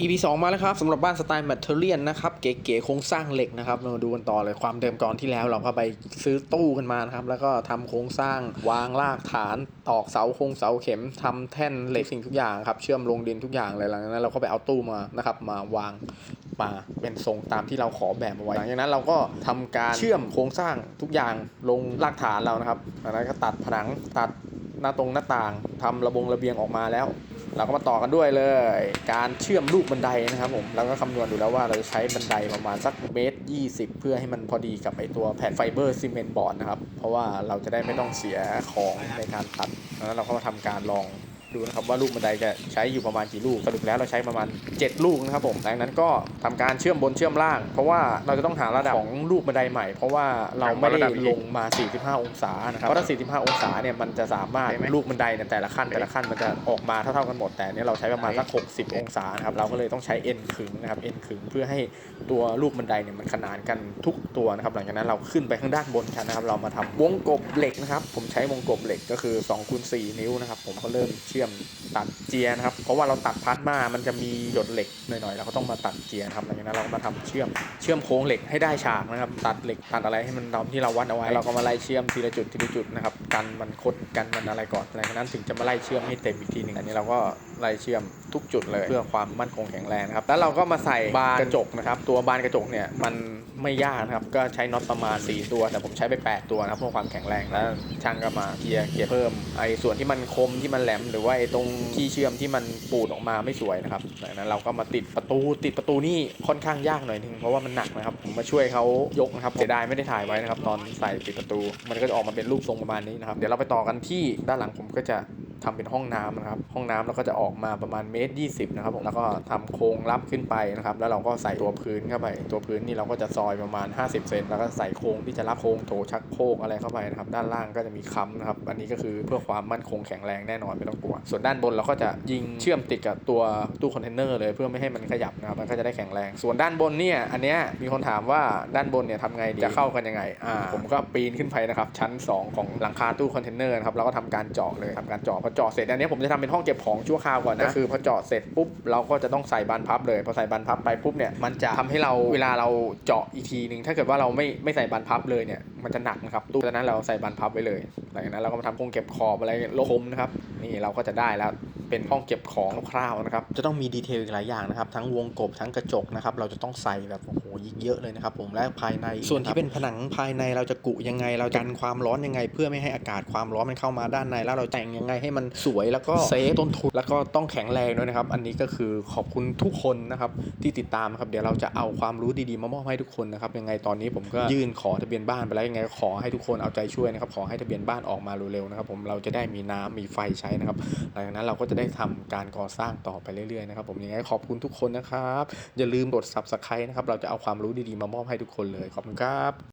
EP 2 มาแล้วครับสำหรับบ้านสไตล์แมทเทอเรียนนะครับเก๋ๆโครงสร้างเหล็กนะครับเรามาดูกันต่อเลยความเดิมก่อนที่แล้วเราก็ไปซื้อตู้กันมานะครับแล้วก็ทำโครงสร้างวางรากฐานตอกเสาโครงเสาเข็มทำแท่นเหล็กสิ่งทุกอย่างครับเชื่อมลงดินทุกอย่างเลยหลังจากนั้นเราก็ไปเอาตู้มานะครับมาวางมาเป็นทรงตามที่เราขอแบบเอาไว้หลังจากนั้นเราก็ทำการเชื่อมโครงสร้างทุกอย่างลงรากฐานเรานะครับจากนั้นก็ตัดผนังตัดหน้าตรงหน้าต่างทำระบงระเบียงออกมาแล้ว เราก็มาต่อกันด้วยเลย การเชื่อมลูกบันไดนะครับผมเราก็คำนวณดูแล้วว่าเราจะใช้บันไดประมาณสักเมตร20 เพื่อให้มันพอดีกับไอตัวแผ่นไฟเบอร์ซีเมนต์บอร์ดนะครับ เพราะว่าเราจะได้ไม่ต้องเสียของในการตัดแล้วเราก็มาทำการลอง ดูนะครับว่าลูกบันไดจะใช้อยู่ประมาณกี่ลูกสรุปแล้วเราใช้ประมาณ 7 ลูกนะครับผมดังนั้นก็ทำการเชื่อมบนเชื่อมล่าง เพราะว่าเราจะต้องหาระดับของลูกบันไดใหม่ เพราะว่าเราไม่ได้ลงมา 45 องศานะครับเพราะถ้า 45 องศาเนี่ยมันจะสามารถลูกบันไดเนี่ยแต่ละขั้นแต่ละขั้นมันจะออกมาเท่าๆกันหมดแต่อันเนี่ยเราใช้ประมาณสัก 60 องศานะครับเราก็เลยต้องใช้เอ็นขึงนะครับเอ็นขึงเพื่อให้ตัวลูกบันไดเนี่ยมันขนานกันทุกตัวนะครับหลังจากนั้นเราขึ้นไปข้างด้านบนกันนะครับเรามาทำวงกบเหล็กนะครับผมใช้วงกบเหล็กก็คือ2คูณ4นิ้วนะครับผมก็เริ่มเชื่อมตัดเจียนะครับ เพราะว่าเราตัดพาร์ทมา มันจะมีหยดเหล็กหน่อยๆเราก็ต้องมาตัดเจียนครับหลังจากนั้นเราก็มาทำเชื่อม เชื่อมโค้งเหล็กให้ได้ฉากนะครับ ตัดเหล็กตัดอะไรให้มันตามที่เราวัดเอาไว้ เราก็มาไล่เชื่อมทีละจุดทีละจุดนะครับ กันมันคดกันมันอะไรก่อนหลังจากนั้นถึงจะมาไล่เชื่อมให้เต็มอีกทีหนึ่งอันนี้เราก็ไล่เชื่อมทุกจุดเลยเพื่อความมั่นคงแข็งแรงนะครับ แล้วเราก็มาใส่บานกระจกนะครับตัวบานกระจกเนี่ยมันไม่ยากนะครับก็ใช้น็อตประมาณ 4 ตัว แต่ผมใช้ไป 8 ตัวนะครับเพื่อความแข็งแรงแล้วช่างก็มาเกียร์เกียร์เพิ่มไอ้ส่วนที่มันคมที่มันแหลม หรือว่าไอ้ตรงที่เชื่อมที่มันปูดออกมาไม่สวยนะครับดังนั้นเราก็มาติดประตูติดประตูนี่ค่อนข้างยากหน่อยนึงเพราะว่ามันหนักนะครับผมมาช่วยเขายกนะครับเสียดายไม่ได้ถ่ายไว้นะครับตอนใส่ติดประตู มันก็จะออกมาเป็นรูปทรงประมาณนี้นะครับเดี๋ยวเราไปต่อกันที่ด้านหลังผมก็จะ ทำเป็นห้องน้ำนะครับ ห้องน้ำเราก็จะออกมาประมาณเมตร20นะครับผมแล้วก็ทำโครงรับขึ้นไปนะครับ แล้วเราก็ใส่ตัวพื้นเข้าไป ตัวพื้นนี่เราก็จะซอยประมาณ 50 เซนแล้วก็ใส่โครงที่จะรับโครงโถชักโครกอะไรเข้าไปนะครับ ด้านล่างก็จะมีค้ำนะครับ อันนี้ก็คือเพื่อความมั่นคงแข็งแรงแน่นอนไม่ต้องกลัว ส่วนด้านบนเราก็จะยิงเชื่อมติดกับตัวตู้คอนเทนเนอร์เลยเพื่อไม่ให้มันขยับนะครับ มันก็จะได้แข็งแรง ส่วนด้านบนเนี่ยอันเนี้ยมีคนถามว่าด้านบนเนี่ยทำไงดีจะเข้ากันยังไงอ่าผมก็ปีนขึ้นไปนะครับชั้น 2 ของหลังคาตู้คอนเทนเนอร์นะครับเราก็ทำการเจาะเลยทำการเจาะอเจาะเสร็จอันนี้ผมจะทำเป็นห้องเก็บของชั่วคราวก่อนนะก็คือพอเจาะเสร็จปุ๊บเราก็จะต้องใส่บานพับเลยพอใส่บานพับไปปุ๊บเนี่ยมันจะทำให้เราเวลาเราเจาะอีกทีหนึ่งถ้าเกิดว่าเราไม่ไม่ใส่บานพับเลยเนี่ยมันจะหนักนะครับตู้ดังนั้นเราใส่บานพับไว้เลยหลังจากนั้นเราก็มาทำโครงเก็บขอบอะไรโลคมนะครับนี่เราก็จะได้แล้ว เป็นห้องเก็บของคร่าวๆนะครับ จะต้องมีดีเทลอีกหลายอย่างนะครับ ทั้งวงกบทั้งกระจกนะครับ เราจะต้องใส่แบบโอ้โหยิงเยอะเลยนะครับ ผมและภายใน ส่วนที่เป็นผนังภายในเราจะกุยังไง เรากันความร้อนยังไง เพื่อไม่ให้อากาศความร้อนมันเข้ามาด้านใน แล้วเราแต่งยังไงให้มันสวยแล้วก็เซฟต้นทุนแล้วก็ต้องแข็งแรงด้วยนะครับ อันนี้ก็คือขอบคุณทุกคนนะครับที่ติดตามนะครับเดี๋ยวเราจะเอาความรู้ดีๆมามอบให้ทุกคนนะครับยังไงตอนนี้ผมก็ยื่นขอทะเบียนบ้านไปแล้วยังไงก็ขอให้ทุกคนเอาใจช่วยนะครับขอให้ทะเบียนบ้านออกมาเร็วๆนะครับผมเราจะได้มีน้ำมีไฟใช้นะครับหลังจากนั้นเราก็จะได้ทำการก่อสร้างต่อไปเรื่อยๆนะครับผมยังไงขอบคุณทุกคนนะครับ อย่าลืมกด subscribe นะครับ เราจะเอาความรู้ดีๆมามอบให้ทุกคนเลยขอบคุณครับ